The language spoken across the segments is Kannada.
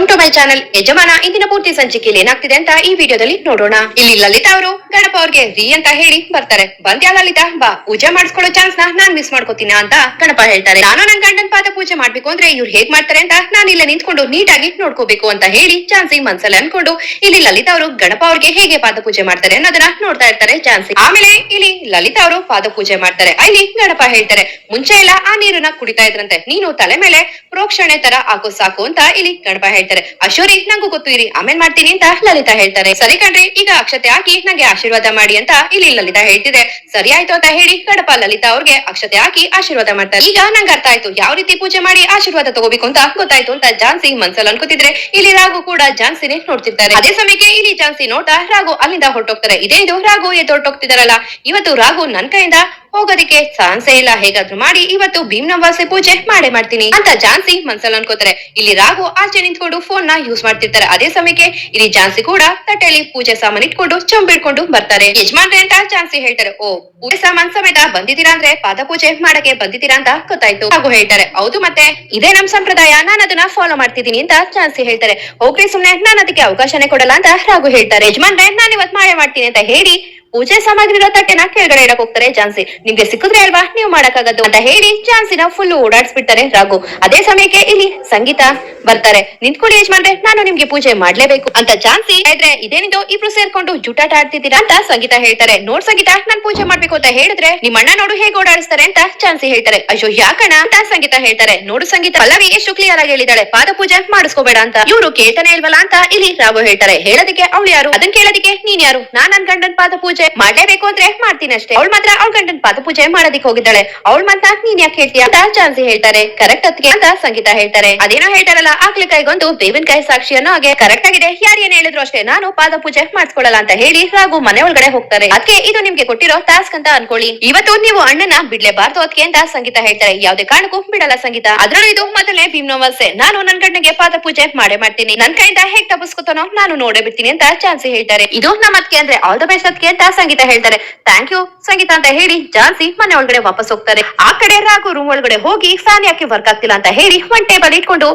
ವೆಲ್ಕಮ್ ಟು ಮೈ ಚಾನಲ್ ಯಜಮಾನ, ಇಂದಿನ ಪೂರ್ತಿ ಸಂಚಿಕೆಯಲ್ಲಿ ಏನಾಗ್ತಿದೆ ಅಂತ ಈ ವಿಡಿಯೋದಲ್ಲಿ ನೋಡೋಣ. ಇಲ್ಲಿ ಲಲಿತಾ ಅವರು ಗಣಪ ಅವ್ರಿಗೆ ರೀ ಅಂತ ಹೇಳಿ ಬರ್ತಾರೆ. ಬಂದ್ಯಾ ಲಲಿತಾ? ಬಾ, ಪೂಜೆ ಮಾಡಿಸ್ಕೊಳ್ಳೋ ಚಾನ್ಸ್ನ ನಾನ್ ಮಿಸ್ ಮಾಡ್ಕೋತೀನಿ ಅಂತ ಗಣಪ ಹೇಳ್ತಾರೆ. ನಾನು ನನ್ ಗಂಡನ್ ಪಾದ ಪೂಜೆ ಮಾಡ್ಬೇಕು ಅಂದ್ರೆ ಇವ್ರು ಹೇಗ್ ಮಾಡ್ತಾರೆ ಅಂತ ನಾನು ಇಲ್ಲ ನಿಂತ್ಕೊಂಡು ನೀಟಾಗಿ ನೋಡ್ಕೋಬೇಕು ಅಂತ ಹೇಳಿ ಚಾನ್ಸಿ ಮನ್ಸಲ್ಲಿ ಅನ್ಕೊಂಡು ಇಲ್ಲಿ ಲಲಿತಾ ಅವರು ಗಣಪ ಅವ್ರಿಗೆ ಹೇಗೆ ಪಾದ ಪೂಜೆ ಮಾಡ್ತಾರೆ ಅನ್ನೋದನ್ನ ನೋಡ್ತಾ ಇರ್ತಾರೆ ಚಾನ್ಸಿ ಆಮೇಲೆ ಇಲ್ಲಿ ಲಲಿತಾ ಅವರು ಪಾದ ಪೂಜೆ ಮಾಡ್ತಾರೆ. ಅಲ್ಲಿ ಗಣಪ ಹೇಳ್ತಾರೆ, ಮುಂಚೆ ಎಲ್ಲ ಆ ನೀರನ್ನ ಕುಡಿತಾ ಇದ್ರಂತೆ. ನೀನು ತಲೆ ಮೇಲೆ ಪ್ರೋಕ್ಷಣೆ ತರ ಹಾಕೋ ಸಾಕು ಅಂತ ಇಲ್ಲಿ ಗಣಪ ಹೇಳ್ತಾರೆ. ಅಶೋರಿ ನಂಗೂ ಗೊತ್ತು ಇರಿ ಆಮೇಲೆ ಮಾಡ್ತೀನಿ ಅಂತ ಲಲಿತಾ ಹೇಳ್ತಾರೆ. ಸರಿ ಕಣ್ರಿ, ಈಗ ಅಕ್ಷತೆ ಹಾಕಿ ನಂಗೆ ಆಶೀರ್ವಾದ ಮಾಡಿ ಅಂತ ಇಲ್ಲಿ ಲಲಿತಾ ಹೇಳ್ತಿದೆ. ಸರಿ ಆಯ್ತು ಅಂತ ಹೇಳಿ ಕಡಪ ಲಲಿತಾ ಅವ್ರಿಗೆ ಅಕ್ಷತೆ ಹಾಕಿ ಆಶೀರ್ವಾದ ಮಾಡ್ತಾರೆ. ಈಗ ನಂಗೆ ಅರ್ಥ ಆಯ್ತು. ಯಾವ ರೀತಿ ಪೂಜೆ ಮಾಡಿ ಆಶೀರ್ವಾದ ತಗೋಬೇಕು ಅಂತ ಗೊತ್ತಾಯ್ತು ಅಂತ ಜಾನ್ಸಿ ಮನ್ಸಲ್ಲಿ ಅನ್ಕೋತಿದ್ರೆ ಇಲ್ಲಿ ರಾಘು ಕೂಡ ಜಾನ್ಸಿನೇ ನೋಡ್ತಿರ್ತಾರೆ. ಅದೇ ಸಮಯಕ್ಕೆ ಇಲ್ಲಿ ಜಾನ್ಸಿ ನೋಟ ರಾಘು ಅಲ್ಲಿಂದ ಹೊರಟೋಗ್ತಾರೆ. ಇದೇನು ರಾಘು ಎದ್ದು ಹೊರಟೋಗ್ತಿದಾರಲ್ಲ. ಇವತ್ತು ರಾಘು ನನ್ ಕೈಯಿಂದ ಹೋಗೋದಿಕ್ಕೆ ಚಾನ್ಸೇ ಇಲ್ಲ, ಹೇಗಾದ್ರೂ ಮಾಡಿ. ಇವತ್ತು ಭೀಮ್ ನವಾಸೆ ಪೂಜೆ ಮಾಡೇ ಮಾಡ್ತೀನಿ ಅಂತ ಜಾನ್ಸಿ ಮನ್ಸಲ್ಲಿ ಅನ್ಕೋತಾರೆ. ಇಲ್ಲಿ ರಾಘು ಆಚೆ ನಿಂತ್ಕೊಂಡು ಫೋನ್ನ ಯೂಸ್ ಮಾಡ್ತಿರ್ತಾರೆ. ಅದೇ ಸಮಯಕ್ಕೆ ಇಲ್ಲಿ ಜಾನ್ಸಿ ಕೂಡ ತಟ್ಟೆಯಲ್ಲಿ ಪೂಜೆ ಸಾಮಾನ್ ಇಟ್ಕೊಂಡು ಚಂಬಿಡ್ಕೊಂಡು ಬರ್ತಾರೆ. ಯಜಮಾನ್ರೆ ಅಂತ ಜಾನ್ಸಿ ಹೇಳ್ತಾರೆ, ಓ, ಪೂಜೆ ಸಾಮಾನ್ ಸಮೇತ ಬಂದಿದ್ದೀರಾ ಅಂದ್ರೆ ಪಾದ ಪೂಜೆ ಮಾಡಕ್ಕೆ ಬಂದಿದ್ದೀರಾ ಅಂತ ಗೊತ್ತಾಯ್ತು. ಹಾಗೂ ಹೇಳ್ತಾರೆ, ಹೌದು ಮತ್ತೆ, ಇದೇ ನಮ್ ಸಂಪ್ರದಾಯ. ನಾನು ಅದನ್ನ ಫಾಲೋ ಮಾಡ್ತಿದ್ದೀನಿ ಅಂತ ಜಾನ್ಸಿ ಹೇಳ್ತಾರೆ. ಹೋಗ್ರಿ ಸುಮ್ನೆ, ನಾನು ಅದಕ್ಕೆ ಅವಕಾಶನೇ ಕೊಡಲ್ಲ ಅಂತ ರಾಘು ಹೇಳ್ತಾರೆ. ಯಜಮಾನ್ರೆ, ನಾನು ಇವತ್ ಮಾಡೇ ಮಾಡ್ತೀನಿ ಅಂತ ಹೇಳಿ ಪೂಜೆ ಸಾಮಗ್ರಿ ಇರೋ ತಟ್ಟೆನ ಕೆಳಗಡೆ ಇಡಕ್ ಹೋಗ್ತಾರೆ, ಜಾನ್ಸಿ. ನಿಮ್ಗೆ ಸಿಕ್ಕಿದ್ರೆ ಅಲ್ವಾ? ನೀವು ಮಾಡಕ್ಕಾಗದು ಅಂತ ಹೇಳಿ ಜಾನ್ಸಿನ ಫುಲ್ ಓಡಾಡ್ಸ್ಬಿಡ್ತಾರೆ ರಾಘು. ಅದೇ ಸಮಯಕ್ಕೆ ಇಲ್ಲಿ ಸಂಗೀತ ಬರ್ತಾರೆ. ನಿಂತ್ಕೊಳ್ಳಿ ಯಜಮಾನ್ರೆ, ನಾನು ನಿಮ್ಗೆ ಪೂಜೆ ಮಾಡ್ಲೇಬೇಕು ಅಂತ ಜಾನ್ಸಿ ಹೇಳಿದ್ರೆ, ಇದೇನಿದು? ಇಬ್ರು ಸೇರ್ಕೊಂಡು ಜುಟಾಟ ಆಡ್ತಿದ್ದೀರಾ ಅಂತ ಸಂಗೀತ ಹೇಳ್ತಾರೆ. ನೋಡ್ ಸಂಗೀತ, ನಾನ್ ಪೂಜೆ ಮಾಡ್ಬೇಕು ಅಂತ ಹೇಳಿದ್ರೆ ನಿಮ್ಮ ಅಣ್ಣ ನೋಡು ಹೇಗೆ ಓಡಾಡಿಸ್ತಾರೆ ಅಂತ ಜಾನ್ಸಿ ಹೇಳ್ತಾರೆ. ಅಯ್ಯೋ ಯಾಕಣ ಅಂತ ಸಂಗೀತ ಹೇಳ್ತಾರೆ. ನೋಡು ಸಂಗೀತ, ಪಲ್ಲವಿ ಎಷ್ಟು ಕ್ಲಿಯರ್ ಆಗಿ ಹೇಳಿದಾಳೆ ಪಾದ ಪೂಜೆ ಮಾಡಿಸ್ಕೋಬೇಡ ಅಂತ. ಇವ್ರು ಕೇಳ್ತಾನೆ ಇಲ್ವಲ್ಲ ಅಂತ ಇಲ್ಲಿ ರಾಘು ಹೇಳ್ತಾರೆ. ಹೇಳೋದಕ್ಕೆ ಅವ್ಳು ಯಾರು? ಅದನ್ ಕೇಳೋದಕ್ಕೆ ನೀನ್ ಯಾರು? ನಾನ್ ನನ್ ಗಂಡನ್ ಪಾದ ಪೂಜೆ ಮಾಡ್ಲೇಬೇಕು ಅಂದ್ರೆ ಮಾಡ್ತೀನಿ ಅಷ್ಟೇ. ಅವಳು ಮಾತ್ರ ಅವಳ ಗಂಡನ ಪಾದ ಪೂಜೆ ಮಾಡೋದಿಕ್ ಹೋಗಿದ್ದಾಳೆ. ಅವಳ ಮಾತ್ರ ನೀನ್ ಯಾಕೆ ಹೇಳ್ತೀಯ ಅಂತ ಚಾನ್ಸಿ ಹೇಳ್ತಾರೆ. ಕರೆಕ್ಟ್ ಅತ್ಗೆ ಅಂತ ಸಂಗೀತ ಹೇಳ್ತಾರೆ. ಅದೇನೋ ಹೇಳ್ತಾರಲ್ಲ ಆಗ್ಲಿ ಕೈಗೊಂದು ಬೇವಿನ ಕಾಯಿ ಸಾಕ್ಷಿ ಅನ್ನೋ ಹಾಗೆ ಕರೆಕ್ಟ್ ಆಗಿದೆ. ಯಾರು ಏನ್ ಹೇಳಿದ್ರು ಅಷ್ಟೇ, ನಾನು ಪಾದ ಪೂಜೆ ಮಾಡಿಸ್ಕೊಳ್ಳಲ್ಲ ಅಂತ ಹೇಳಿ ರಾಘು ಮನೆ ಒಳಗಡೆ ಹೋಗ್ತಾರೆ. ಅದಕ್ಕೆ ಇದು ನಿಮ್ಗೆ ಕೊಟ್ಟಿರೋ ಟಾಸ್ಕ್ ಅಂತ ಅನ್ಕೊಳ್ಳಿ. ಇವತ್ತು ನೀವು ಅಣ್ಣನ ಬಿಡ್ಲೇಬಾರ್ದು ಅದಕ್ಕೆ ಅಂತ ಸಂಗೀತ ಹೇಳ್ತಾರೆ. ಯಾವ್ದೇ ಕಾರಣಕ್ಕೂ ಬಿಡಲ್ಲ ಸಂಗೀತ. ಅದ್ರಲ್ಲೂ ಇದು ಮೊದಲನೇ ಭೀಮ್ನವಸೆ ನಾನು ನನ್ ಗಂಡನಿಗೆ ಪಾದ ಪೂಜೆ ಮಾಡೇ ಮಾಡ್ತೀನಿ. ನನ್ ಕೈಯಿಂದ ಹೇಗ್ ತಪ್ಪಿಸ್ಕೊತಾನೋ ನಾನು ನೋಡೇ ಬಿಡ್ತೀನಿ ಅಂತ ಚಾನ್ಸಿ ಹೇಳ್ತಾರೆ. ಇದು ನಮ್ಮ ಅದಕ್ಕೆ ಅಂದ್ರೆ ಆಲ್ ದ ಬೆಸ್ಟ್ ಅದಕ್ಕೆ ಅಂತ ಸಂಗೀತ ಹೇಳ್ತಾರೆ. ಥ್ಯಾಂಕ್ ಯು ಸಂಗೀತ ಅಂತ ಹೇಳಿ ಜಾನ್ಸಿ ಮನೆ ಒಳಗಡೆ ವಾಪಸ್ ಹೋಗ್ತಾರೆ. ಆ ಕಡೆ ರಾಘು ರೂಮ್ ಒಳಗಡೆ ಹೋಗಿ ಫ್ಯಾನ್ ಯಾಕೆ ವರ್ಕ್ ಆಗ್ತಿಲ್ಲ ಅಂತ ಹೇಳಿ ಒಂದ್ ಟೇಬಲ್ ಇಟ್ಕೊಂಡು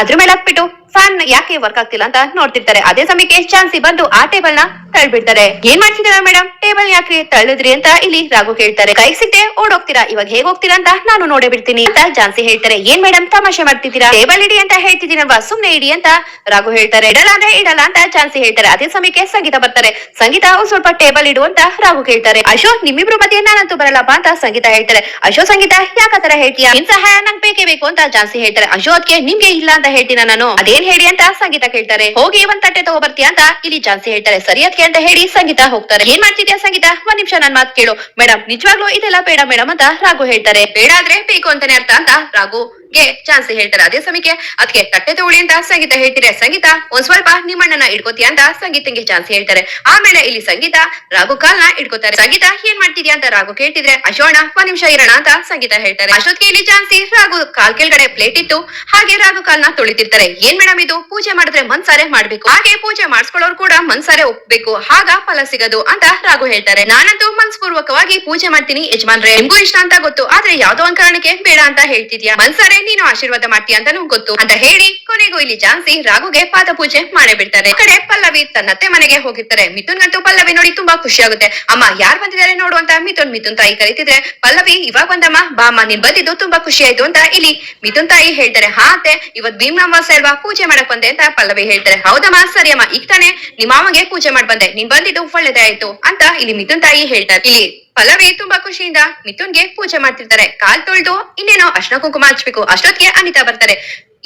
ಅದ್ರ ಮೇಲೆ ಹಾಕ್ಬಿಟ್ಟು ಫ್ಯಾನ್ ಯಾಕೆ ವರ್ಕ್ ಆಗ್ತಿಲ್ಲ ಅಂತ ನೋಡ್ತಿರ್ತಾರೆ. ಅದೇ ಸಮಯಕ್ಕೆ ಚಾನ್ಸಿ ಬಂದು ಆ ಟೇಬಲ್ನ ತಳ್ಬಿಡ್ತಾರೆ. ಏನ್ ಮಾಡ್ತಿದ್ದೀರಾ ಮೇಡಮ್ ಟೇಬಲ್ ಯಾಕೆ ತಳ್ಳಿದ್ರಿ ಅಂತ ಇಲ್ಲಿ ರಾಘು ಹೇಳ್ತಾರೆ ಕೈ ಸಿಟ್ಟೆ ಓಡೋಗ್ತೀರಾ? ಇವಾಗ ಹೇಗ್ ಹೋಗ್ತೀರಾ ಅಂತ ನಾನು ನೋಡೇ ಬಿಡ್ತೀನಿ ಅಂತ ಜಾನ್ಸಿ ಹೇಳ್ತಾರೆ. ಏನ್ ಮೇಡಮ್ ತಮಾಷೆ ಮಾಡ್ತಿದ್ದೀರಾ? ಟೇಬಲ್ ಇಡಿ ಅಂತ ಹೇಳ್ತಿದ್ದೀನಲ್ವಾ? ಸುಮ್ನೆ ಇಡಿ ಅಂತ ರಾಘು ಹೇಳ್ತಾರೆ. ಇಡಲ್ಲ ಅಂದ್ರೆ ಇಡಲ್ಲ ಅಂತ ಜಾನ್ಸಿ ಹೇಳ್ತಾರೆ. ಅದೇ ಸಮಯಕ್ಕೆ ಸಂಗೀತ ಬರ್ತಾರೆ. ಸಂಗೀತ ಸ್ವಲ್ಪ ಟೇಬಲ್ ಇಡು ಅಂತ ರಾಘು ಹೇಳ್ತಾರೆ ಅಶೋಕ್ ನಿಮ್ಮಿಬ್ರು ಮಧ್ಯೆ ನಾನಂತೂ ಬರಲ್ಲಪ್ಪ ಅಂತ ಸಂಗೀತ ಹೇಳ್ತಾರೆ. ಅಶೋ, ಸಂಗೀತ ಯಾಕತರ ಹೇಳ್ತೀಯಾ? ನಿನ್ ಸಹಾಯ ನಂಗೆ ಬೇಕೇ ಬೇಕು ಅಂತ ಜಾನ್ಸಿ ಹೇಳ್ತಾರೆ. ಅಶೋಕ್ಗೆ ನಿಮ್ಗೆ ಇಲ್ಲ ಅಂತ ಹೇಳ್ತೀನ ನಾನು? ಅದೇನ್ ಹೇಳಿ ಅಂತ ಸಂಗೀತ ಕೇಳ್ತಾರೆ. ಹೋಗಿ ಒಂದ್ ತಟ್ಟೆ ತಗೋ ಬರ್ತೀಯಾ ಅಂತ ಇಲ್ಲಿ ಜಾನ್ಸಿ ಹೇಳ್ತಾರೆ. ಸರಿ ಅದಕ್ಕೆ ಅಂತ ಹೇಳಿ ಸಂಗೀತ ಹೋಗ್ತಾರೆ. ಏನ್ ಮಾಡ್ತಿದ್ಯಾ ಸಂಗೀತ? ಒಂದ್ ನಿಮಿಷ ನನ್ ಮಾತು ಕೇಳು. ಮೇಡಮ್ ನಿಜವಾಗ್ಲೂ ಇದೆಲ್ಲ ಬೇಡ ಮೇಡಮ್ ಅಂತ ರಾಘು ಹೇಳ್ತಾರೆ. ಬೇಡ ಆದ್ರೆ ಬೇಕು ಅಂತಾನೆ ಅರ್ಥ ಅಂತ ರಾಘು. ಗೆ ಚಾನ್ಸ್ ಹೇಳ್ತಾರೆ. ಅದೇ ಸಮಯಕ್ಕೆ ಅದಕ್ಕೆ ತಟ್ಟೆ ತಗೊಳ್ಳಿ ಅಂತ ಸಂಗೀತ ಹೇಳ್ತೀರಾ? ಸಂಗೀತ, ಒಂದ್ ಸ್ವಲ್ಪ ನಿಮ್ಮಣ್ಣನ ಇಡ್ಕೋತೀಯ ಅಂತ ಸಂಗೀತಂಗೆ ಚಾನ್ಸ್ ಹೇಳ್ತಾರೆ. ಆಮೇಲೆ ಇಲ್ಲಿ ಸಂಗೀತ, ರಾಘು ಕಾಲ್ನ ಇಡ್ಕೋತಾರೆ ಸಂಗೀತ ಏನ್ ಮಾಡ್ತಿದ್ಯಾ ಅಂತ ರಾಘು ಕೇಳ್ತಿದ್ರೆ, ಅಶೋಣ, ಒಂದ್ ನಿಮಿಷ ಇರೋಣ ಅಂತ ಸಂಗೀತ ಹೇಳ್ತಾರೆ. ಅಶೋತ್ಗೆ ಇಲ್ಲಿ ಚಾನ್ಸಿ ರಾಘು ಕಾಲ್ ಕೆಳಗಡೆ ಪ್ಲೇಟ್ ಇತ್ತು ಹಾಗೆ ರಾಘು ಕಾಲ್ನ ತೊಳಿತಿರ್ತಾರೆ. ಏನ್ ಮೇಡಮ್ ಇದು? ಪೂಜೆ ಮಾಡಿದ್ರೆ ಮನ್ಸಾರೆ ಮಾಡ್ಬೇಕು. ಹಾಗೆ ಪೂಜೆ ಮಾಡಿಸ್ಕೊಳ್ಳೋರು ಕೂಡ ಮನ್ಸಾರೆ ಒಪ್ಬೇಕು. ಆಗ ಫಲ ಸಿಗದು ಅಂತ ರಾಘು ಹೇಳ್ತಾರೆ. ನಾನಂತೂ ಮನ್ಸ್ಪೂರ್ವಕವಾಗಿ ಪೂಜೆ ಮಾಡ್ತೀನಿ ಯಜಮಾನ್ರೆ. ನಿಮ್ಗೂ ಇಷ್ಟ ಅಂತ ಗೊತ್ತು. ಆದ್ರೆ ಯಾವ್ದೋ ಒಂದ್ ಕಾರಣಕ್ಕೆ ಬೇಡ ಅಂತ ಹೇಳ್ತಿದ್ಯಾ? ಮನ್ಸಾರೆ ನೀನು ಆಶೀರ್ವಾದ ಮಾಡ್ತೀಯ ಅಂತಾನು ಗೊತ್ತು. ಅಂತ ಹೇಳಿ ಕೊನೆಗೂ ಇಲ್ಲಿ ಜಾನ್ಸಿ ರಾಘುಗೆ ಪಾದ ಪೂಜೆ ಮಾಡೇ ಬಿಡ್ತಾರೆ ಕಡೆ ಪಲ್ಲವಿ ತನ್ನತ್ತೆ ಮನೆಗೆ ಹೋಗಿರ್ತಾರೆ. ಮಿಥುನ್ ಗಂತೂ ಪಲ್ಲವಿ ನೋಡಿ ತುಂಬಾ ಖುಷಿ ಆಗುತ್ತೆ ಅಮ್ಮ ಯಾರ್ ಬಂದಿದ್ದಾರೆ ನೋಡು ಅಂತ ಮಿಥುನ್ ಮಿಥುನ್ ತಾಯಿ ಕರಿತಿದ್ರೆ, ಪಲ್ಲವಿ, ಇವಾಗ ಬಂದಮ್ಮ, ಬಾ ಅಮ್ಮ, ನೀನ್ ಬಂದಿದ್ದು ತುಂಬಾ ಖುಷಿ ಆಯ್ತು ಅಂತ ಇಲ್ಲಿ ಮಿಥುನ್ ತಾಯಿ ಹೇಳ್ತಾರೆ. ಹಾ ಅತ್ತೆ, ಇವತ್ ಭೀಮ್ ಅಮಾವಾಸ್ಯೆ ಅಲ್ವಾ ಪೂಜೆ ಮಾಡಕ್ ಬಂದೆ ಅಂತ ಪಲ್ಲವಿ ಹೇಳ್ತಾರೆ. ಹೌದಮ್ಮ, ಸರಿ ಅಮ್ಮ, ಈಗ ತಾನೆ ನಿಮ್ಮ ಮಾಮಗೆ ಪೂಜೆ ಮಾಡ್ ಬಂದೆ ನೀನ್ ಬಂದಿದ್ದು ಒಳ್ಳೇದೇ ಆಯ್ತು ಅಂತ ಇಲ್ಲಿ ಮಿಥುನ್ ತಾಯಿ ಹೇಳ್ತಾರೆ. ಇಲ್ಲಿ ಪಲ್ಲವಿ ತುಂಬಾ ಖುಷಿಯಿಂದ ಮಿಥುನ್ಗೆ ಪೂಜೆ ಮಾಡ್ತಿರ್ತಾರೆ. ಕಾಲ್ ತೊಳೆದು ಇನ್ನೇನೋ ಅರ್ಶನ ಕುಂಕುಮ ಹಚ್ಬೇಕು. ಅಷ್ಟೊತ್ತಿಗೆ ಅನಿತಾ ಬರ್ತಾರೆ.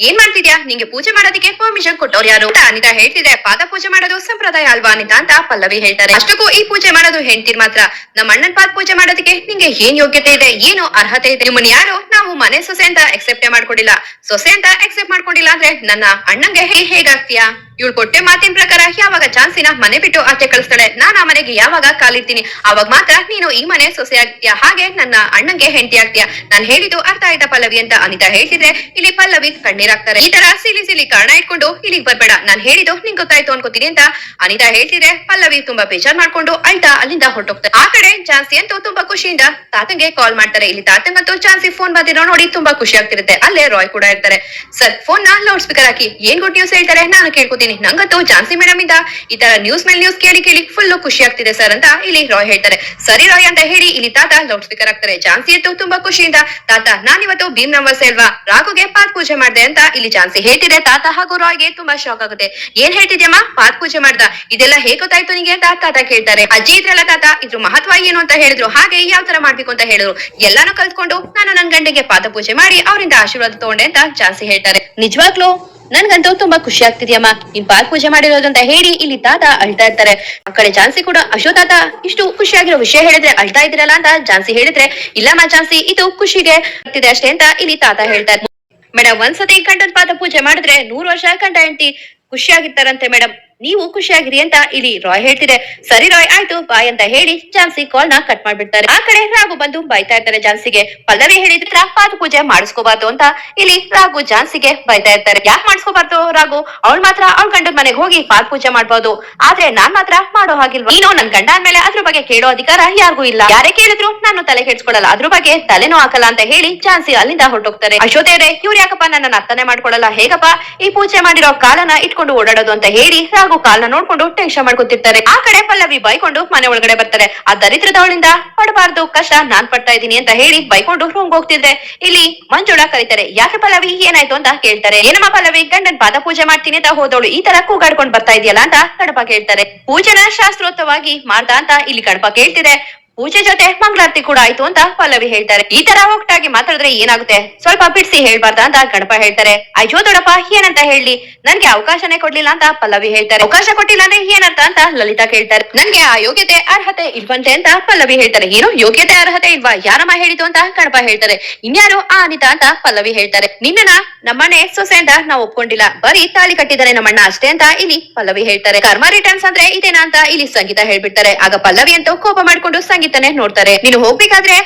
ಏನ್ ಮಾಡ್ತಿದ್ಯಾ? ನಿಂಗೆ ಪೂಜೆ ಮಾಡೋದಕ್ಕೆ ಪರ್ಮಿಷನ್ ಕೊಟ್ಟವ್ರು ಯಾರು? ಅನಿತಾ ಹೇಳ್ತಿದೆ. ಪಾದ ಪೂಜೆ ಮಾಡೋದು ಸಂಪ್ರದಾಯ ಅಲ್ವಾ ಅನಿತಾ ಅಂತ ಪಲ್ಲವಿ ಹೇಳ್ತಾರೆ. ಅಷ್ಟಕ್ಕೂ ಈ ಪೂಜೆ ಮಾಡೋದು ಹೆಂಡ್ತಿರ್ ಮಾತ್ರ. ನಮ್ಮ ಅಣ್ಣನ್ ಪಾದ ಪೂಜೆ ಮಾಡೋದಕ್ಕೆ ನಿಂಗೆ ಏನ್ ಯೋಗ್ಯತೆ ಇದೆ? ಏನು ಅರ್ಹತೆ ಇದೆ? ನಿಮ್ಮನ್ನ ಯಾರು? ನಾವು ಮನೆ ಸೊಸೆ ಅಂತ ಎಕ್ಸೆಪ್ಟೇ ಮಾಡ್ಕೊಂಡಿಲ್ಲ. ಸೊಸೆ ಅಂತ ಎಕ್ಸೆಪ್ಟ್ ಮಾಡ್ಕೊಂಡಿಲ್ಲ ಅಂದ್ರೆ ನನ್ನ ಅಣ್ಣಂಗೆ ಹೇಗಾಗ್ತೀಯಾ? ಇವಳು ಕೊಟ್ಟೆ ಮಾತಿನ ಪ್ರಕಾರ ಯಾವಾಗ ಚಾನ್ಸಿನ ಮನೆ ಬಿಟ್ಟು ಆಚೆ ಕಳಿಸ್ತಾಳೆ? ನಾನ್ ಆ ಮನೆಗೆ ಯಾವಾಗ ಕಾಲಿರ್ತೀನಿ? ಅವಾಗ ಮಾತ್ರ ನೀನು ಈ ಮನೆ ಸೊಸೆ ಆಗ್ತೀಯ ಹಾಗೆ ನನ್ನ ಅಣ್ಣಂಗೆ ಹೆಂಡತಿ ಆಗ್ತೀಯ? ನಾನ್ ಹೇಳಿದ್ದು ಅರ್ಥ ಆಯ್ತಾ ಪಲ್ಲವಿ ಅಂತ ಅನಿತಾ ಹೇಳ್ತಿದ್ರೆ ಇಲ್ಲಿ ಪಲ್ಲವಿ ಕಣ್ಣೀರಾಗ್ತಾರೆ. ಈ ತರ ಸಿಲಿ ಸಿಲಿ ಕಾರಣ ಇಟ್ಕೊಂಡು ಇಲ್ಲಿಗೆ ಬರ್ಬೇಡ. ನಾನ್ ಹೇಳಿದ್ದು ನಿಂಗ್ ಗೊತ್ತಾಯ್ತು ಅನ್ಕೋತೀನಿ ಅಂತ ಅನಿತಾ ಹೇಳ್ತಿದ್ರೆ ಪಲ್ಲವಿ ತುಂಬಾ ಬೇಜಾರ್ ಮಾಡ್ಕೊಂಡು ಅಳ್ತಾ ಅಲ್ಲಿಂದ ಹೊರಟೋಗ್ತಾರೆ ಆ ಕಡೆ ಚಾನ್ಸಿ ಅಂತೂ ತುಂಬಾ ಖುಷಿಯಿಂದ ತಾತಂಗೆ ಕಾಲ್ ಮಾಡ್ತಾರೆ. ಇಲ್ಲಿ ತಾತಂಗಂತೂ ಚಾನ್ಸಿ ಫೋನ್ ಬಂದಿರೋ ನೋಡಿ ತುಂಬಾ ಖುಷಿ ಆಗ್ತಿರುತ್ತೆ. ಅಲ್ಲೇ ರಾಯ್ ಕೂಡ ಇರ್ತಾರೆ. ಸರ್ ಫೋನ್ನ ಲೌಡ್ ಸ್ಪೀಕರ್ ಹಾಕಿ ಏನ್ ಗುಡ್ ನ್ಯೂಸ್ ಹೇಳ್ತಾರೆ? ನಾನು ಕೇಳ್ಕೊತೀನಿ. ನಂಗಂತೂ ಚಾನ್ಸಿ ಮೇಡಮ್ ಇಂದ ಈ ತರ ನ್ಯೂಸ್ ಮೇಲೆ ನ್ಯೂಸ್ ಕೇಳಿ ಕೇಳಿ ಫುಲ್ ಖುಷಿ ಆಗ್ತಿದೆ ಸರ್ ಅಂತ ಇಲ್ಲಿ ರಾಯ್ ಹೇಳ್ತಾರೆ. ಸರಿ ರಾಯ್ ಅಂತ ಹೇಳಿ ಇಲ್ಲಿ ತಾತ ಲೌಡ್ ಸ್ಪೀಕರ್ ಆಗ್ತಾರೆ ಜಾನ್ಸಿ ಅಂತೂ ತುಂಬಾ ಖುಷಿಯಿಂದ ತಾತ, ನಾನಿವತ್ತು ಭೀಮ್ ನಂಬರ್ ಅಲ್ವಾ ರಾಘುಗೆ ಪಾತ್ ಪೂಜೆ ಮಾಡ್ದೆ ಅಂತ ಇಲ್ಲಿ ಚಾನ್ಸಿ ಹೇಳ್ತಿದೆ. ತಾತ ಹಾಗೂ ರಾಯ್ಗೆ ತುಂಬಾ ಶಾಕ್ ಆಗುತ್ತೆ. ಏನ್ ಹೇಳ್ತಿದ್ಯಮ್ಮ? ಪಾತ್ ಪೂಜೆ ಮಾಡ್ದ? ಇದೆಲ್ಲ ಹೇಗ್ ಗೊತ್ತಾಯ್ತು ನಿಂಗೆ ಅಂತ ತಾತ ಕೇಳ್ತಾರೆ. ಅಜ್ಜಿ ಇದ್ರಲ್ಲ ತಾತ, ಇದ್ರ ಮಹತ್ವ ಏನು ಅಂತ ಹೇಳಿದ್ರು. ಹಾಗೆ ಯಾವ ತರ ಮಾಡ್ಬೇಕು ಅಂತ ಹೇಳಿದ್ರು. ಎಲ್ಲಾನು ಕಲ್ತ್ಕೊಂಡು ನಾನು ನನ್ ಗಂಡಗೆ ಪಾದ ಪೂಜೆ ಮಾಡಿ ಅವರಿಂದ ಆಶೀರ್ವಾದ ತಗೊಂಡೆ ಅಂತ ಚಾನ್ಸಿ ಹೇಳ್ತಾರೆ. ನಿಜವಾಗ್ಲೂ? ನನ್ಗಂತೂ ತುಂಬಾ ಖುಷಿ ಆಗ್ತಿದ್ಯಮ್ಮ. ಬಾಲ್ ಪೂಜೆ ಮಾಡಿರೋದು ಅಂತ ಹೇಳಿ ಇಲ್ಲಿ ತಾತ ಅಳ್ತಾ ಇರ್ತಾರೆ. ಆ ಕಡೆ ಝಾನ್ಸಿ ಕೂಡ ಅಶೋ ತಾತ ಇಷ್ಟು ಖುಷಿಯಾಗಿರೋ ವಿಷಯ ಹೇಳಿದ್ರೆ ಅಳ್ತಾ ಇದ್ರಲ್ಲ ಅಂತ ಜಾನ್ಸಿ ಹೇಳಿದ್ರೆ ಇಲ್ಲಮ್ಮ ಜಾನ್ಸಿ ಇದು ಖುಷಿಗೆ ಆಗ್ತಿದೆ ಅಷ್ಟೇ ಅಂತ ಇಲ್ಲಿ ತಾತ ಹೇಳ್ತಾರೆ ಮೇಡಮ್ ಒಂದ್ಸತಿ ಕಂಠದ ಪಾದ ಪೂಜೆ ಮಾಡಿದ್ರೆ ನೂರ್ ವರ್ಷ ಕಂಠ ಹೆಂಡತಿ ಖುಷಿಯಾಗಿರ್ತಾರಂತೆ ಮೇಡಮ್ ನೀವು ಖುಷಿಯಾಗಿರಿ ಅಂತ ಇಲ್ಲಿ ರಾಯ್ ಹೇಳ್ತಿದೆ. ಸರಿ ರಾಯ್, ಆಯ್ತು, ಬಾಯ್ ಅಂತ ಹೇಳಿ ಜಾನ್ಸಿ ಕಾಲ್ನ ಕಟ್ ಮಾಡ್ಬಿಡ್ತಾರೆ. ಆ ಕಡೆ ರಾಘು ಬಂದು ಬೈತಾ ಇರ್ತಾರೆ ಜಾನ್ಸಿಗೆ ಪಲ್ಲವಿ ಹೇಳಿದ್ರ ಪಾದ ಪೂಜೆ ಮಾಡಿಸ್ಕೋಬಾರ್ದು ಅಂತ ಇಲ್ಲಿ ರಾಘು ಜಾನ್ಸಿಗೆ ಬೈತಾ ಇರ್ತಾರೆ. ಯಾಕೆ ಮಾಡಿಸ್ಕೋಬಾರ್ದು ರಾಘು? ಅವಳು ಮಾತ್ರ ಅವ್ಳ ಗಂಡನ ಮನೆಗೆ ಹೋಗಿ ಪಾದ ಪೂಜೆ ಮಾಡ್ಬೋದು. ಆದ್ರೆ ನಾನ್ ಮಾತ್ರ ಮಾಡೋ ಹಾಗಿಲ್ವಾ? ನೀನು ನನ್ ಗಂಡ ಅಂದ್ಮೇಲೆ ಅದ್ರ ಬಗ್ಗೆ ಕೇಳೋ ಅಧಿಕಾರ ಯಾರಿಗೂ ಇಲ್ಲ. ಯಾರೇ ಕೇಳಿದ್ರು ನಾನು ತಲೆ ಕೆಡ್ಸ್ಕೊಡಲ್ಲ ಅದ್ರ ಬಗ್ಗೆ ತಲೆನೂ ಹಾಕಲ್ಲ ಅಂತ ಹೇಳಿ ಜಾನ್ಸಿ ಅಲ್ಲಿಂದ ಹೊರಟೋಗ್ತಾರೆ. ಅಶೋದೇವ್ರೆ ಇವ್ರು ಯಾಕಪ್ಪ ನನ್ನ ಅರ್ಥನೆ ಮಾಡ್ಕೊಡಲ್ಲ ಹೇಗಪ್ಪ? ಈ ಪೂಜೆ ಮಾಡಿರೋ ಕಾಲನ ಇಟ್ಕೊಂಡು ಓಡಾಡೋದು ಅಂತ ಹೇಳಿ ಕಾಲ್ನ ನೋಡ್ಕೊಂಡು ಟೆನ್ಷನ್ ಮಾಡ್ಕೊತಿರ್ತಾರೆ. ಆ ಕಡೆ ಪಲ್ಲವಿ ಬೈಕೊಂಡು ಮನೆ ಒಳಗಡೆ ಬರ್ತಾರೆ. ಆ ದರಿದ್ರದವಳಿಂದ, ಪಡಬಾರ್ದು ಕಷ್ಟ, ನಾನ್ ಪಡ್ತಾ ಇದ್ದೀನಿ ಅಂತ ಹೇಳಿ ಬೈಕೊಂಡು ರೂಮ್ ಹೋಗ್ತಿದ್ರೆ, ಇಲ್ಲಿ ಮಂಜುಳ ಕರೀತಾರೆ, ಯಾಕೆ ಪಲ್ಲವಿ, ಏನಾಯ್ತು ಅಂತ ಕೇಳ್ತಾರೆ. ಏನಮ್ಮ ಪಲ್ಲವಿ, ಗಂಡನ್ ಪಾದ ಪೂಜೆ ಮಾಡ್ತೀನಿ ಅಂತ ಹೋದವಳು ಈ ತರ ಕೂಗಾಡ್ಕೊಂಡು ಬರ್ತಾ ಇದೆಯಲ್ಲ ಅಂತ ಕಡಪ ಕೇಳ್ತಾರೆ. ಪೂಜೆನ ಶಾಸ್ತ್ರೋತ್ತವಾಗಿ ಮಾಡ್ದ ಅಂತ ಇಲ್ಲಿ ಕಡಪ ಕೇಳ್ತಿದೆ. ಪೂಜೆ ಜೊತೆ ಮಂಗಳಾರತಿ ಕೂಡ ಆಯ್ತು ಅಂತ ಪಲ್ಲವಿ ಹೇಳ್ತಾರೆ. ಈ ತರ ಒಟ್ಟಾಗಿ ಮಾತಾಡಿದ್ರೆ ಏನಾಗುತ್ತೆ? ಸ್ವಲ್ಪ ಬಿಡಿಸಿ ಹೇಳ್ಬಾರ್ದ ಅಂತ ಗಣಪ ಹೇಳ್ತಾರೆ. ಅಯ್ಯೋ ದೊಡಪ್ಪ ಏನಂತ ಹೇಳಿ? ನನ್ಗೆ ಅವಕಾಶನೇ ಕೊಡ್ಲಿಲ್ಲ ಅಂತ ಪಲ್ಲವಿ ಹೇಳ್ತಾರೆ. ಅವಕಾಶ ಕೊಟ್ಟಿಲ್ಲ ಅಂದ್ರೆ ಏನಂತ ಅಂತ ಲಲಿತಾ ಕೇಳ್ತಾರೆ. ನನ್ಗೆ ಆ ಯೋಗ್ಯತೆ ಅರ್ಹತೆ ಇಲ್ವಂತೆ ಅಂತ ಪಲ್ಲವಿ ಹೇಳ್ತಾರೆ. ಏನು ಯೋಗ್ಯತೆ ಅರ್ಹತೆ ಇಲ್ವಾ? ಯಾರಮ್ಮ ಹೇಳಿತು ಅಂತ ಗಣಪ ಹೇಳ್ತಾರೆ. ಇನ್ಯಾರು ಆ ಅನಿತಾ ಅಂತ ಪಲ್ಲವಿ ಹೇಳ್ತಾರೆ. ನಿನ್ನನ ನಮ್ಮನೆ ಸೊಸೆ ಅಂತ ನಾವು ಒಪ್ಕೊಂಡಿಲ್ಲ. ಬರೀ ತಾಳಿ ಕಟ್ಟಿದ್ದಾರೆ ನಮ್ಮಣ್ಣ ಅಷ್ಟೇ ಅಂತ ಇಲ್ಲಿ ಪಲ್ಲವಿ ಹೇಳ್ತಾರೆ. ಕರ್ಮ ರಿಟರ್ನ್ಸ್ ಅಂದ್ರೆ ಇದೇನಾ ಅಂತ ಇಲ್ಲಿ ಸಂಗೀತ ಹೇಳ್ಬಿಡ್ತಾರೆ. ಆಗ ಪಲ್ಲವಿ ಅಂತ ಕೋಪ ಮಾಡ್ಕೊಂಡು ಸಂಗೀತನೇ ನೋಡ್ತಾರೆ. ನೀನು ಹೋಗ್ಬೇಕಾದ್ರೆ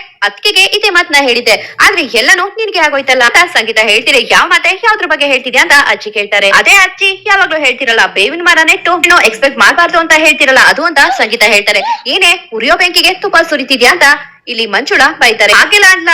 ಇದೆ ಇದೇ ಮಾತನ್ನ ಹೇಳಿದ್ದೆ. ಆದ್ರೆ ಎಲ್ಲಾನು ನಿನ್ಗೆ ಆಗೋಯ್ತಲ್ಲ? ಅಂತ ಸಂಗೀತ ಹೇಳ್ತೀರಿ ಯಾವ ಮಾತೆ ಯಾವ್ದ್ರ ಬಗ್ಗೆ ಹೇಳ್ತಿದ್ಯಾ ಅಂತ ಅಜ್ಜಿ ಕೇಳ್ತಾರೆ. ಅದೇ ಅಜ್ಜಿ, ಯಾವಾಗ್ಲೂ ಹೇಳ್ತಿರಲ್ಲ, ಬೇವಿನ ಮರ ನೆಟ್ಟು ನೀನು ಎಕ್ಸ್ಪೆಕ್ಟ್ ಮಾಡಬಾರ್ದು ಅಂತ ಹೇಳ್ತಿರಲ್ಲ, ಅದು ಅಂತ ಸಂಗೀತ ಹೇಳ್ತಾರೆ. ಏನೇ, ಉರಿಯೋ ಬೆಂಕಿಗೆ ತುಪ್ಪ ಸುರಿತಿದ್ಯಾ ಅಂತ ಇಲ್ಲಿ ಮಂಜುಳ ಬೈತಾರೆ. ಹಾಗೆಲ್ಲ ಅಲ್ಲ.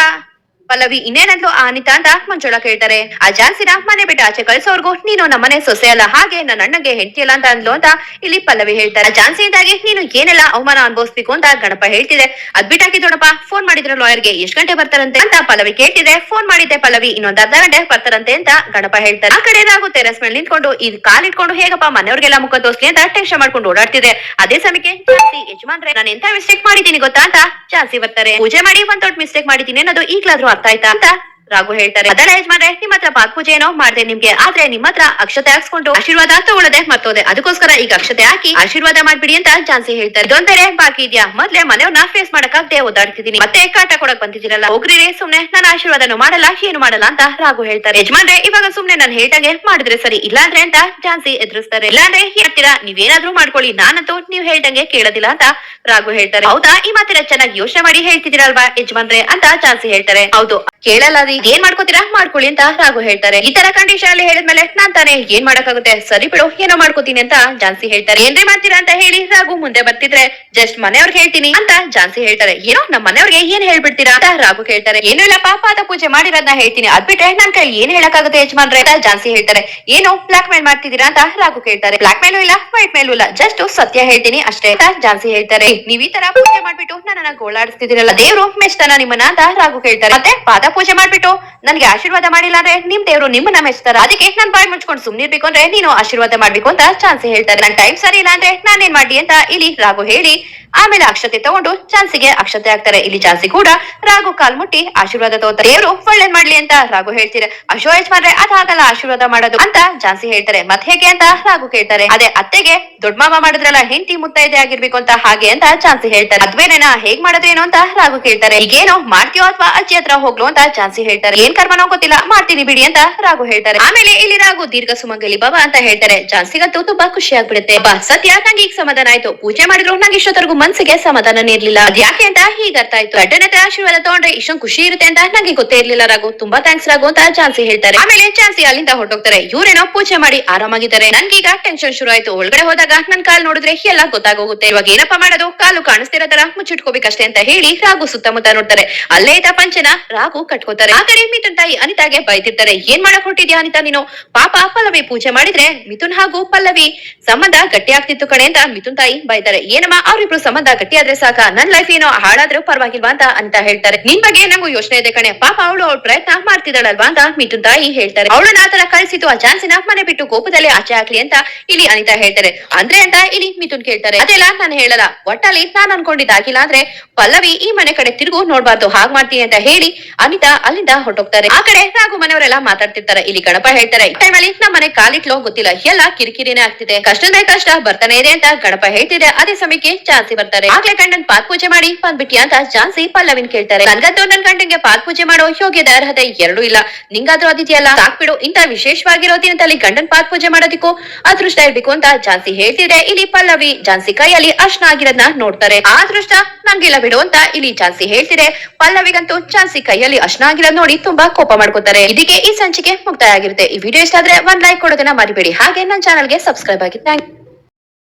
ಪಲ್ಲವಿ ಇನ್ನೇನಂದ್ಲು ಆ ಅನಿತಾ ಅಂತ ಮಂಜುಳ ಕೇಳ್ತಾರೆ. ಆ ಜಾನ್ಸಿನ ಮನೆ ಬಿಟ್ಟು ಆಚೆ ಕಳ್ಸೋರ್ಗು, ನೀನು ನಮ್ಮನೆ ಸೊಸೆ ಅಲ್ಲ, ಹಾಗೆ ನನ್ನ ಅಣ್ಣಗೆ ಹೆಂಡತಿ ಅಲ್ಲ ಅಂತ ಅಂದ್ಲು ಅಂತ ಇಲ್ಲಿ ಪಲ್ಲವಿ ಹೇಳ್ತಾರೆ. ಜಾನ್ಸಿಯಿಂದಾಗಿ ನೀನು ಏನೆಲ್ಲ ಅವಮಾನ ಅನುಭವಿಸ್ಬೇಕು ಅಂತ ಗಣಪ ಹೇಳ್ತಿದೆ. ಅದ್ ಬಿಟ್ಟಾಕಿ ದೊಡಪ್ಪ ಫೋನ್ ಮಾಡಿದ್ರು ಲಾಯರ್ಗೆ ಎಷ್ಟು ಗಂಟೆ ಬರ್ತಾರಂತೆ ಅಂತ ಪಲ್ಲವಿ ಕೇಳ್ತಿದೆ. ಫೋನ್ ಮಾಡಿದ್ದೆ ಪಲ್ಲವಿ, ಇನ್ನೊಂದ್ ಅರ್ಧ ಗಂಟೆ ಬರ್ತಾರಂತೆ ಅಂತ ಗಣಪ ಹೇಳ್ತಾರೆ. ಆ ಕಡೆ ಟೆರಸ್ ಟೆರೆಸ್ ಮೇಲೆ ನಿಂತ್ಕೊಂಡು, ಈ ಕಾಲ್ ಇಟ್ಕೊಂಡು, ಹೇಗಪ್ಪ ಮನೆಯವ್ರಿಗೆಲ್ಲ ಮುಖ ತೋರ್ಸ್ಲಿ ಅಂತ ಟೆನ್ಷನ್ ಮಾಡ್ಕೊಂಡು ಓಡಾಡ್ತಿದೆ. ಅದೇ ಸಮಯಕ್ಕೆ ಜಾಸ್ತಿ ಯಜಮಾನ್ರೆ, ನಾನು ಎಂತ ಮಿಸ್ಟೇಕ್ ಮಾಡಿದ್ದೀನಿ ಗೊತ್ತಾ ಅಂತ ಜಾಸ್ತಿ ಬರ್ತಾರೆ. ಪೂಜೆ ಮಾಡಿ ಒಂದ್ ದೊಡ್ಡ ಮಿಸ್ಟೇಕ್ ಮಾಡಿದ್ದೀನಿ ಅನ್ನೋದು ಈಗ್ಲಾದ್ರೂ ಆಯ್ತಾ ಅಂತ ರಾಘು ಹೇಳ್ತಾರೆ ಅದಲ್ಲ ಯಜಮಾನ್ರೆ ನಿಮ್ ಹತ್ರ ಪಾಕ್ ಪೂಜೆ ಏನೋ ಮಾಡ್ದೆ ನಿಮ್ಗೆ, ಆದ್ರೆ ನಿಮ್ ಹತ್ರ ಅಕ್ಷತೆ ಹಾಕ್ಸ್ಕೊಂಡು ಆಶೀರ್ವಾದ ತಗೊಳ್ಳದೆ ಮತ್ತೋದೆ ಅದಕ್ಕೋಸ್ಕರ ಈಗ ಅಕ್ಷತೆ ಹಾಕಿ ಆಶೀರ್ವಾದ ಮಾಡ್ಬಿಡಿ ಅಂತ ಜಾನ್ಸಿ ಹೇಳ್ತಾರೆ. ಇದೊಂದರೆ ಬಾಕಿ ಇದ್ಯಾ? ಮೊದ್ಲೇ ಮನೆಯವ್ರನ್ನ ಫೇಸ್ ಮಾಡಕ್ಕಾಗದೆ ಓದಾಡ್ತಿದೀನಿ ಮತ್ತೆ ಕಾಟ ಕೊಡಕ್ ಬಂದಿದ್ದೀರಲ್ಲ ಹೋಗ್ರಿ ಸುಮ್ನೆ ನಾನು ಆಶೀರ್ವಾದನು ಮಾಡಲ್ಲ, ಏನು ಮಾಡಲ್ಲ ಅಂತ ರಾಘು ಹೇಳ್ತಾರೆ. ಯಜಮಾನ್ರೆ, ಇವಾಗ ಸುಮ್ನೆ ನಾನು ಹೇಳ್ದಂಗೆ ಮಾಡಿದ್ರೆ ಸರಿ, ಇಲ್ಲಾಂದ್ರೆ ಅಂತ ಜಾನ್ಸಿ ಎದುರಿಸ್ತಾರೆ. ಇಲ್ಲಾಂದ್ರೆ ಹೇಳ್ತೀರಾ ನೀವೇನಾದ್ರೂ ಮಾಡ್ಕೊಳ್ಳಿ, ನಾನಂತೂ ನೀವ್ ಹೇಳ್ದಂಗೆ ಕೇಳೋದಿಲ್ಲ ಅಂತ ರಾಘು ಹೇಳ್ತಾರೆ. ಹೌದಾ? ಈ ಮಾತಿನ ಚೆನ್ನಾಗಿ ಯೋಚನೆ ಮಾಡಿ ಹೇಳ್ತಿದ್ದೀರಲ್ವಾ ಯಜಮಾನ್ರೆ ಅಂತ ಜಾನ್ಸಿ ಹೇಳ್ತಾರೆ. ಹೌದು. ಕೇಳಲ್ಲ ರೀ. ಏನ್ ಮಾಡ್ಕೋತೀರಾ? ಮಾಡ್ಕೊಳ್ಳಿ ಅಂತ ರಾಘು ಹೇಳ್ತಾರೆ. ಈ ತರ ಕಂಡೀಷನ್ ಅಲ್ಲಿ ಹೇಳಿದ್ಮೇಲೆ ನಾನ್ ತಾನೇ ಏನ್ ಮಾಡಕ್ಕಾಗುತ್ತೆ? ಸರಿ ಬಿಡು, ಏನೋ ಮಾಡ್ಕೋತೀನಿ ಅಂತ ಜಾನ್ಸಿ ಹೇಳ್ತಾರೆ. ಏನ್ರಿ ಮಾಡ್ತೀರಾ ಅಂತ ಹೇಳಿ ರಾಘು ಮುಂದೆ ಬರ್ತಿದ್ರೆ. ಜಸ್ಟ್ ಮನೆಯವ್ರಿಗೆ ಹೇಳ್ತೀನಿ ಅಂತ ಜಾನ್ಸಿ ಹೇಳ್ತಾರೆ. ಏನೋ ನಮ್ಮ ಮನೆಯವ್ರಿಗೆ ಏನ್ ಹೇಳ್ಬಿಡ್ತೀರಾ ಅಂತ ರಾಘು ಹೇಳ್ತಾರೆ. ಏನು ಇಲ್ಲ ಪಾದ ಪೂಜೆ ಮಾಡಿರೋದನ್ನ ಹೇಳ್ತೀನಿ. ಅದ್ಬಿಟ್ರೆ ನನ್ ಕೈ ಏನ್ ಹೇಳಕ್ಕಾಗುತ್ತೆ ಯಜಮಾನ್ರೆ ಅಂತ ಜಾನ್ಸಿ ಹೇಳ್ತಾರೆ. ಏನು ಬ್ಲಾಕ್ ಮೇಲ್ ಮಾಡ್ತಿದ್ದೀರಾ ಅಂತ ರಾಘು ಕೇಳ್ತಾರೆ. ಬ್ಲಾಕ್ ಮೇಲೂ ಇಲ್ಲ, ವೈಟ್ ಮೇಲೂ ಇಲ್ಲ. ಜಸ್ಟ್ ಸತ್ಯ ಹೇಳ್ತೀನಿ ಅಷ್ಟೇ ಅಂತ ಜಾನ್ಸಿ ಹೇಳ್ತಾರೆ. ನೀವ್ ಈ ತರ ಪೂಜೆ ಮಾಡ್ಬಿಟ್ಟು ನನ್ನ ಗೋಳಾಡಿಸ್ತಿದ್ದೀರಲ್ಲ. ದೇವ್ರು ಮೆಚ್ತಾನ ನಿಮ್ಮನ್ನ ಅಂತ ರಾಘು ಕೇಳ್ತಾರೆ. ಮತ್ತೆ ಪಾದ ಪೂಜೆ ಮಾಡ್ಬಿಟ್ಟು ನನ್ಗೆ ಆಶೀರ್ವಾದ ಮಾಡಿಲ್ಲ ಅಂದ್ರೆ ನಿಮ್ ದೇವರು ನಿಮ್ಮನ್ನ ಮೆಚ್ತಾರ. ಅದಕ್ಕೆ ನಾನು ಬಾಯ್ ಮುಚ್ಕೊಂಡು ಸುಮ್ನಿರ್ಬೇಕು ಅಂದ್ರೆ ನೀನು ಆಶೀರ್ವಾದ ಮಾಡ್ಬೇಕು ಅಂತ ಚಾನ್ಸ್ ಹೇಳ್ತಾರೆ. ನನ್ ಟೈಮ್ ಸರಿ ಇಲ್ಲ ಅಂದ್ರೆ ನಾನೇನ್ ಮಾಡ್ಲಿ ಅಂತ ಇಲ್ಲಿ ರಾಘು ಹೇಳಿ ಆಮೇಲೆ ಅಕ್ಷತೆ ತಗೊಂಡು ಚಾನ್ಸಿಗೆ ಅಕ್ಷತೆ ಆಗ್ತಾರೆ ಇಲ್ಲಿ ಚಾನ್ಸಿ ಕೂಡ ರಾಘು ಕಾಲ್ ಮುಟ್ಟಿ ಆಶೀರ್ವಾದ ತಗೋತಾರೆ. ದೇವ್ರು ಒಳ್ಳೇದ್ ಮಾಡ್ಲಿ ಅಂತ ರಾಘು ಹೇಳ್ತಾರೆ ಅಶೋ ಮಾಡ್ರೆ ಅದಾಗಲ್ಲ ಆಶೀರ್ವಾದ ಮಾಡೋದು ಅಂತ ಚಾನ್ಸಿ ಹೇಳ್ತಾರೆ. ಮತ್ ಹೇಗೆ ಅಂತ ರಾಘು ಕೇಳ್ತಾರೆ. ಅದೇ ಅತ್ತೆಗೆ ದೊಡ್ಡ ಮಾಮ ಮಾಡಿದ್ರಲ್ಲ, ಹೆಂಡತಿ ಮುತ್ತೈದೆ ಆಗಿರ್ಬೇಕು ಅಂತ ಹಾಗೆ ಅಂತ ಚಾನ್ಸಿ ಹೇಳ್ತಾರೆ. ಅದ್ವೇನೇನಾ ಹೇಗ್ ಮಾಡೋದೇನು ಅಂತ ರಾಘು ಕೇಳ್ತಾರೆ. ಈಗೇನೋ ಮಾಡ್ತೀಯೋ ಅಥವಾ ಅಜ್ಜಿ ಹತ್ರ ಹೋಗ್ಲು ಅಂತ ಚಾನ್ಸಿ ಹೇಳ್ತಾರೆ. ಏನ್ ಕರ್ಮನೋ ಗೊತ್ತಿಲ್ಲ. ಮಾಡ್ತೀನಿ ಬಿಡಿ ಅಂತ ರಾಘು ಹೇಳ್ತಾರೆ. ಆಮೇಲೆ ಇಲ್ಲಿ ರಾಘು ದೀರ್ಘ ಸುಮಂಗಲಿ ಬಾಬಾ ಅಂತ ಹೇಳ್ತಾರೆ. ಜಾನ್ಸಿಗಂತೂ ತುಂಬಾ ಖುಷಿ ಆಗ್ಬಿಡುತ್ತೆ. ಬಾ, ಸತ್ಯ, ನಂಗೆ ಈಗ ಸಮಾಧಾನ ಆಯ್ತು. ಪೂಜೆ ಮಾಡಿದ್ರು ನಂಗೆ ಇಷ್ಟೊತ್ತರೆಗೂ ಮನ್ಸಿಗೆ ಸಮಾಧಾನ ಇರ್ಲಿಲ್ಲ. ಅದ್ಯಾಕೆ ಅಂತ ಹೀಗೆ ಅರ್ಥ ಆಯ್ತು. ಗಡ್ಡನ ಹತ್ರ ಆಶೀರ್ವಾದ ತಗೊಂಡ್ರೆ ಇಷ್ಟೊಂದು ಖುಷಿ ಇರುತ್ತೆ ಅಂತ ನಂಗೆ ಗೊತ್ತೇ ಇರ್ಲಿಲ್ಲ ರಾಘು. ತುಂಬಾ ಥ್ಯಾಂಕ್ಸ್ ರಾಘು ಅಂತ ಜಾನ್ಸಿ ಹೇಳ್ತಾರೆ. ಆಮೇಲೆ ಜಾನ್ಸಿ ಅಲ್ಲಿಂದ ಹೊರಟೋಗ್ತಾರೆ. ಇವ್ರೇನೋ ಪೂಜೆ ಮಾಡಿ ಆರಾಮಾಗಿದ್ದಾರೆ. ನನ್ಗೀಗ ಟೆನ್ಷನ್ ಶುರು ಆಯ್ತು. ಒಳಗಡೆ ಹೋದಾಗ ನನ್ ಕಾಲ್ ನೋಡಿದ್ರೆ ಎಲ್ಲ ಗೊತ್ತಾಗೋಗುತ್ತೆ. ಇವಾಗ ಏನಪ್ಪಾ ಮಾಡೋದು? ಕಾಲು ಕಾಣಿಸ್ತಿರೋ ತರ ಮುಚ್ಚಿಟ್ಕೋಬೇಕಷ್ಟೇ ಅಂತ ಹೇಳಿ ರಾಘು ಸುತ್ತಮುತ್ತ ನೋಡ್ತಾರೆ. ಅಲ್ಲೇ ಇದ್ದ ಪಂಚನ ರಾಘು ಕಟ್ಕೋತಾರೆ. ಕಡೆ ಮಿಥುನ್ ತಾಯಿ ಅನಿತಾಗೆ ಬೈತಿರ್ತಾರೆ ಏನ್ ಮಾಡಕ್ ಹೊಟ್ಟಿದ್ಯಾ ಅನಿತಾ ನೀನು? ಪಾಪ ಪಲ್ಲವಿ ಪೂಜೆ ಮಾಡಿದ್ರೆ ಮಿಥುನ್ ಹಾಗೂ ಪಲ್ಲವಿ ಸಂಬಂಧ ಗಟ್ಟಿ ಆಗ್ತಿತ್ತು ಕಣೆ ಅಂತ ಮಿಥುನ್ ತಾಯಿ ಬೈತಾರೆ ಏನಮ್ಮ, ಅವ್ರಿಬ್ರು ಸಂಬಂಧ ಗಟ್ಟಿ ಆದ್ರೆ ಸಾಕ? ನನ್ ಲೈಫ್ ಏನೋ ಹಾಳಾದ್ರೂ ಪರವಾಗಿಲ್ವಾ ಅಂತ ಅಂತ ಹೇಳ್ತಾರೆ. ನಿನ್ ಬಗ್ಗೆ ನಂಗೂ ಯೋಚನೆ ಇದೆ ಕಣೆ. ಪಾಪ ಅವಳು ಅವಳ ಪ್ರಯತ್ನ ಮಾಡ್ತಿದ್ದಾಳಲ್ವಾ ಅಂತ ಮಿಥುನ್ ತಾಯಿ ಹೇಳ್ತಾರೆ. ಅವಳನ್ನ ಆತರ ಕಳಿಸಿದ್ದು ಆ ಚಾನ್ಸಿನ ಮನೆ ಬಿಟ್ಟು ಕೋಪದಲ್ಲಿ ಆಚೆ ಹಾಕ್ಲಿ ಅಂತ ಇಲ್ಲಿ ಅನಿತಾ ಹೇಳ್ತಾರೆ. ಅಂದ್ರೆ ಅಂತ ಇಲ್ಲಿ ಮಿಥುನ್ ಕೇಳ್ತಾರೆ. ಅದೆಲ್ಲ ನಾನು ಹೇಳಲ್ಲ. ಒಟ್ಟಲ್ಲಿ ನಾನ್ ಅನ್ಕೊಂಡಿದ್ದಾಗಿಲ್ಲ ಅಂದ್ರೆ ಪಲ್ಲವಿ ಈ ಮನೆ ಕಡೆ ತಿರುಗು ನೋಡ್ಬಾರ್ದು. ಹಾಗ್ ಮಾಡ್ತೀನಿ ಅಂತ ಹೇಳಿ ಅನಿತಾ ಅಲ್ಲಿಂದ ಹೊರಟೋಗ್ತಾರೆ. ಆ ಕಡೆ ರಾಘು ಮನೆಯವರೆಲ್ಲ ಮಾತಾಡ್ತಿರ್ತಾರೆ. ಇಲ್ಲಿ ಗಣಪ ಹೇಳ್ತಾರೆ, ಈ ಟೈಮಲ್ಲಿ ನಮ್ಮ ಮನೆ ಕಾಲಿಟ್ಲೋ ಗೊತ್ತಿಲ್ಲ. ಎಲ್ಲ ಕಿರಿಕಿರಿನೇ ಆಗ್ತಿದೆ. ಕಷ್ಟನೇ ಕಷ್ಟ, ಬರ್ತಾನೆ ಇದೆ ಅಂತ ಗಣಪ ಹೇಳ್ತಿದೆ ಅದೇ ಸಮಯಕ್ಕೆ ಜಾನ್ಸಿ ಬರ್ತಾರೆ. ಆಗ್ಲೇ ಗಂಡನ್ ಪಾಕ್ ಪೂಜೆ ಮಾಡಿ ಬಂದ್ಬಿಟ್ಟಿ ಅಂತ ಜಾನ್ಸಿ ಪಲ್ಲವಿನ್ ಕೇಳ್ತಾರೆ. ನನ್ಗಂತೂ ನನ್ ಗಂಡಂಗೆ ಪಾಕ್ ಪೂಜೆ ಮಾಡೋ ಯೋಗ್ಯದ ಅರ್ಹತೆ ಎರಡೂ ಇಲ್ಲ. ನಿಂಗಾದ್ರೂ ಅದಿದೆಯಲ್ಲ? ಸಾಕ್ಬಿಡು. ಇಂತ ವಿಶೇಷವಾಗಿರೋ ದಿನದಲ್ಲಿ ಗಂಡನ್ ಪಾಕ್ ಪೂಜೆ ಮಾಡೋದಿಕ್ಕೂ ಅದೃಷ್ಟ ಇರ್ಬೇಕು ಅಂತ ಜಾನ್ಸಿ ಹೇಳ್ತಿದೆ ಇಲ್ಲಿ ಪಲ್ಲವಿ ಜಾನ್ಸಿ ಕೈಯಲ್ಲಿ ಅರ್ಶನ ಆಗಿರೋದನ್ನ ನೋಡ್ತಾರೆ. ಆ ಅದೃಷ್ಟ ನಂಗಿಲ್ಲ ಬಿಡು ಅಂತ ಇಲ್ಲಿ ಜಾನ್ಸಿ ಹೇಳ್ತಿದೆ. ಪಲ್ಲವಿಗಂತೂ ಜಾನ್ಸಿ ಕೈಯಲ್ಲಿ ಅರ್ಶನ ಆಗಿರೋದ್ ನೋಡಿ ತುಂಬಾ ಕೋಪ ಮಾಡ್ಕೋತಾರೆ. ಇದಕ್ಕೆ ಈ ಸಂಚಿಕೆ ಮುಕ್ತಾಯ ಆಗಿರುತ್ತೆ ಈ ವಿಡಿಯೋ ಇಷ್ಟ ಆದ್ರೆ ಒಂದ್ ಲೈಕ್ ಕೊಡೋದನ್ನ ಮರಿಬೇಡಿ. ಹಾಗೆ ನನ್ನ ಚಾನಲ್ಗೆ ಸಬ್ಸ್ಕ್ರೈಬ್ ಆಗಿ. ಥ್ಯಾಂಕ್